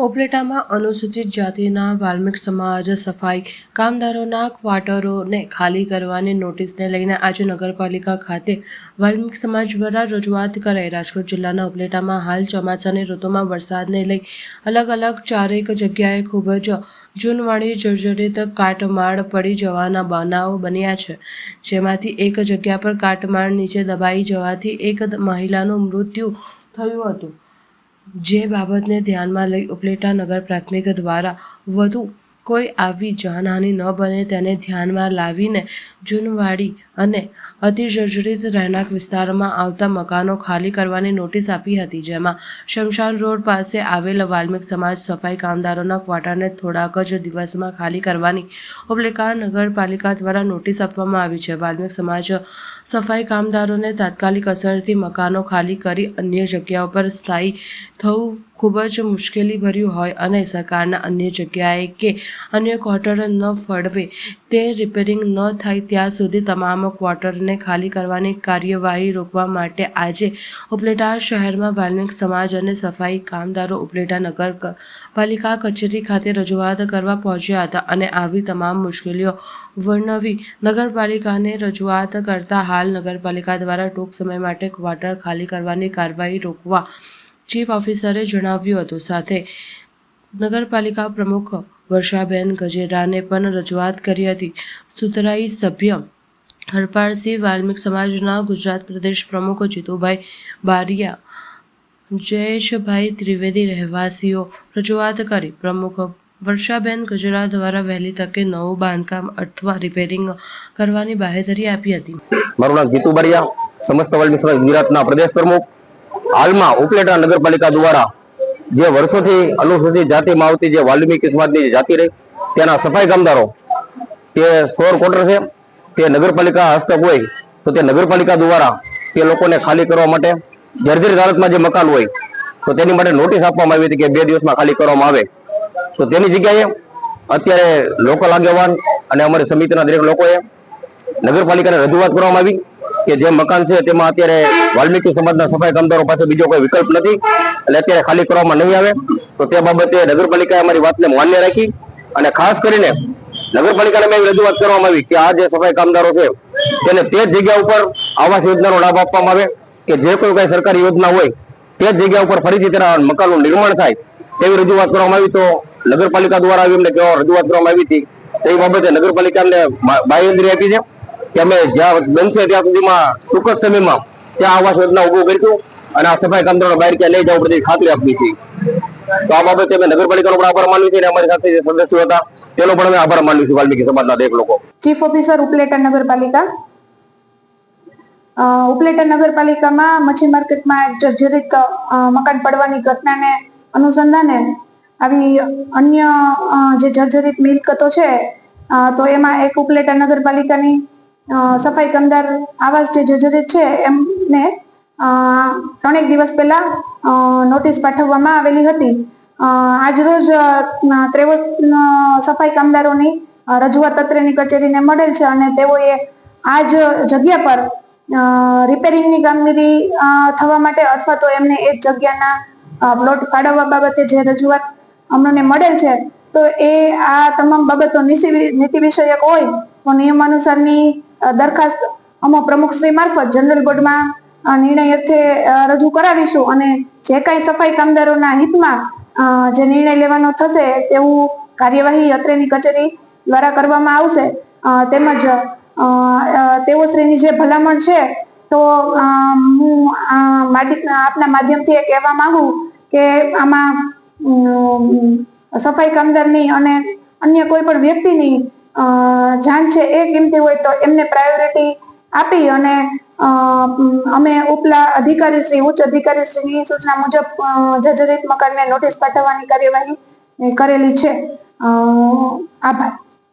ઉપલેટામાં અનુસૂચિત જાતિના વાલ્મિક સમાજ, સફાઈ કામદારોના ક્વાર્ટરોને ખાલી કરવાની નોટિસને લઈને આજે નગરપાલિકા ખાતે વાલ્મિક સમાજ દ્વારા રજૂઆત કરાઈ. રાજકોટ જિલ્લાના ઉપલેટામાં હાલ ચોમાસાની ઋતુમાં વરસાદને લઈ અલગ અલગ ચારેક જગ્યાએ ખૂબ જ જૂનવાણી જર્જરિત કાટમાળ પડી જવાના બનાવો બન્યા છે. જેમાંથી એક જગ્યા પર કાટમાળ નીચે દબાઈ જવાથી એક મહિલાનું મૃત્યુ થયું હતું. જે બાબતને ધ્યાનમાં લઈ ઉપલેટા નગર પ્રાથમિક દ્વારા વધુ કોઈ આવી જાનહાનિ ન બને તેને ધ્યાનમાં લાવીને જૂનવાડી અને અતિજર્જરિત રહેણાંક વિસ્તારમાં આવતા મકાનો ખાલી કરવાની નોટિસ આપી હતી, જેમાં શમશાન રોડ પાસે આવેલ વાલ્મિક સમાજ સફાઈ કામદારોના ક્વાર્ટરને થોડાક જ દિવસમાં ખાલી કરવાની ઉપલેકા નગરપાલિકા દ્વારા નોટિસ આપવામાં આવી છે. વાલ્મિક સમાજ સફાઈ કામદારોને તાત્કાલિક અસરથી મકાનો ખાલી કરી અન્ય જગ્યાઓ પર સ્થાયી થવું ખૂબ જ મુશ્કેલી ભર્યું હોય અને સરકારના અન્ય જગ્યાએ કે અન્ય ક્વાર્ટર ન ફળવે, તે રિપેરિંગ ન થાય ત્યાં સુધી તમામ ક્વાર્ટરને ખાલી કરવાની કાર્યવાહી રોકવા માટે આજે ઉપલેટા શહેરમાં વાલ્મિક સમાજ અને સફાઈ કામદારો ઉપલેટા નગર પાલિકા કચેરી ખાતે રજૂઆત કરવા પહોંચ્યા હતા અને આવી તમામ મુશ્કેલીઓ વર્ણવી નગરપાલિકાને રજૂઆત કરતા હાલ નગરપાલિકા દ્વારા ટૂંક સમય માટે ક્વાર્ટર ખાલી કરવાની કાર્યવાહી રોકવા ચીફ ઓફિસરે જણાવ્યું હતું. સાથે નગરપાલિકા પ્રમુખ વર્ષાબેન ગજેરાને પણ રજૂઆત કરી હતી. સુતરાઈ સભ્ય હરપાળસિંહ વાલ્મિક સમાજના ગુજરાત પ્રદેશ પ્રમુખ જીતુભાઈ બારિયા, જયેશભાઈ ત્રિવેદી રહેવાસીઓ રજૂઆત કરી. પ્રમુખ વર્ષાબેન ગજેરા દ્વારા વહેલી તકે નવું બાંધકામ અથવા રિપેરિંગ કરવાની બાહેધરી આપી હતી. મારું નામ જીતુ બારિયા, સમસ્ત વાલ્મિક સમાજ ગુજરાતના પ્રદેશ પ્રમુખ. હાલમાં ઉપલેટા નગરપાલિકા દ્વારા જે વર્ષોથી અનુસૂચિત જાતિમાં આવતી જે વાલ્મીકી સમાજની જાતિ રહી તેના સફાઈ કામદારો, તે સોર કોટર છે, તે નગરપાલિકા હસ્તક હોય, તો તે નગરપાલિકા દ્વારા તે લોકોને ખાલી કરવા માટે જર્જરિત હાલતમાં જે મકાન હોય, તો તેની માટે નોટિસ આપવામાં આવી હતી કે બે દિવસમાં ખાલી કરવામાં આવે. તો તેની જગ્યાએ અત્યારે લોકલ આગેવાન અને અમારી સમિતિના દરેક લોકોએ નગરપાલિકાને રજૂઆત કરવામાં આવી. કે જે મકાન છે તેમાં અત્યારે વાલ્મીકી સમાજના સફાઈ કામદારો પાસે બીજો કોઈ વિકલ્પ નથી એટલે અત્યારે ખાલી કરવામાં નહીં આવે. તો તે બાબતે નગરપાલિકાએ અમારી વાતને માન્ય રાખી અને ખાસ કરીને નગરપાલિકાને એવી રજૂઆત કરવામાં આવી કે આ જે સફાઈ કામદારો છે તેને તે જ જગ્યા ઉપર આવાસ યોજનાનો લાભ આપવામાં આવે કે જે કોઈ કઈ સરકારી યોજના હોય તે જગ્યા ઉપર ફરીથી તેના મકાનનું નિર્માણ થાય તેવી રજૂઆત કરવામાં આવી. તો નગરપાલિકા દ્વારા આવી કહેવા રજૂઆત કરવામાં આવી હતી તે બાબતે નગરપાલિકાને બા- આપી છે. કે જ્યાં બનશે ત્યાં સુધીમાં ટૂંક જ સમયમાં ત્યાં આવાસ યોજના ઉભું કરીશું અને આ સફાઈ કામદારો બહાર ક્યાં લઈ જવું બધી ખાતરી આપી છે. તો આ બાબતે અમે નગરપાલિકાનો પણ આભાર માનવી છે અને અમારી સાથે જે સદસ્યો હતા તેનો પણ અમે આભાર માનવી છે વાલ્મીકી સમાજના દરેક લોકો. ચીફ ઓફિસર ઉપલેટા નગરપાલિકા. ઉપલેટા નગરપાલિકામાં મચ્છી માર્કેટમાં એક જર્જરિત મકાન પડવાની ઘટનાને અનુસંધાને આવી અન્ય જે જર્જરિત મિલકતો છે તો એમાં એક ઉપલેટા નગરપાલિકાની સફાઈ કામદાર આવાસ જે જર્જરિત છે એમને ત્રણેક દિવસ પહેલા નોટિસ પાઠવવામાં આવેલી હતી. આજરોજ ત્રેવત સફાઈ કામદારોની રજૂઆત અત્રેની કચેરીને મળેલ છે અને તેઓએ આ જ જગ્યા પર રિપેરિંગની કામગીરી થવા માટે અથવા તો એમને એ જગ્યાના પ્લોટ ફાળવવા બાબતે જે રજૂઆત અમને મળેલ છે તો એ આ તમામ બાબતો નીતિ વિષયક હોય તો નિયમ અનુસારની અ, દરખાસ્ત અમો પ્રમુખશ્રી મારફત જનરલ બોર્ડમાં નિર્ણય અર્થે રજૂ કરાવીશું અને જે કાંઈ સફાઈ કામદારોના હિતમાં જે નિર્ણય લેવાનો થશે તેવું કાર્યવાહી અત્રેની કચેરી દ્વારા કરવામાં આવશે. તેમજ તેઓ શ્રીની જે ભલામણ છે, તો હું આપના માધ્યમથી એ કહેવા માંગુ કે આમાં સફાઈ કામદારની અને અન્ય કોઈ પણ વ્યક્તિની જાન છે એ કિંમતી હોય તો એમને પ્રાયોરિટી આપી અને અમે ઉપલા અધિકારી શ્રી ઉચ્ચ અધિકારી શ્રીની સૂચના મુજબ અ, જર્જરિત મકાનને નોટિસ પાઠવવાની કાર્યવાહી કરેલી છે. આભાર.